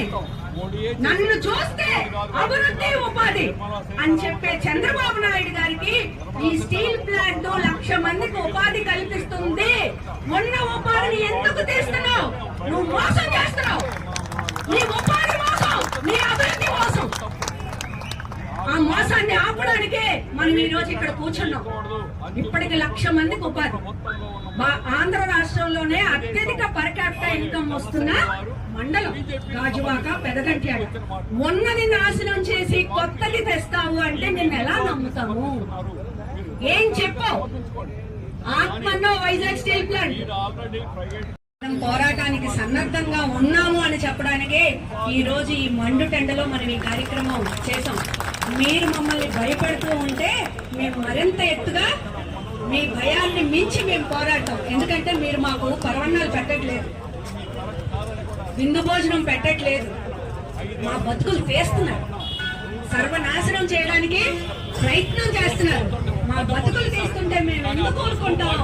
ఉపాధి నన్ను చూస్తే అభివృద్ధి ఉపాధి అని చెప్పే చంద్రబాబు నాయుడు గారికి ఈ స్టీల్ ప్లాంట్ లక్ష మందికి ఉపాధి కల్పిస్తుంది. ఉన్న ఉపాధిని ఎందుకు తీస్తున్నావు? నువ్వు మోసం చేస్తున్నావు. నీ ఉపాధి మోసం నీ అభివృద్ధి మోసం. ఆ మోసాన్ని ఆపడానికే మనం ఈ రోజు ఇక్కడ కూర్చున్నాం. ఇప్పటికి లక్ష మందికి ఉపాధి. ఆంధ్ర రాష్ట్రంలోనే అత్యధిక పర్ ఇన్కమ్ వస్తున్న మండలం రాజువాక పెదగంట్యాడ. మొన్నది నాశనం చేసి కొత్తది తెస్తావు అంటే మేము ఎలా నమ్ముతాము? ఏం చెప్పావు? ఆత్మన్నో వైజాగ్ స్టీల్ ప్లాంట్. మనం పోరాటానికి సన్నద్ధంగా ఉన్నాము అని చెప్పడానికే ఈ రోజు ఈ మండు టెండలో మనం ఈ కార్యక్రమం చేసాం మీరు మమ్మల్ని భయపడుతూ ఉంటే మేము మరింత ఎత్తుగా మీ భయాన్ని మించి మేము పోరాడతాం. ఎందుకంటే మీరు మాకు పరవన్నాలు పెట్టట్లేదు. విందు భోజనం పెట్టట్లేదు. మా బతుకులు తీస్తున్నారు. సర్వనాశనం చేయడానికి ప్రయత్నం చేస్తున్నారు. మా బతుకులు తీస్తుంటే మేము ఎందుకు కోరుకుంటాం?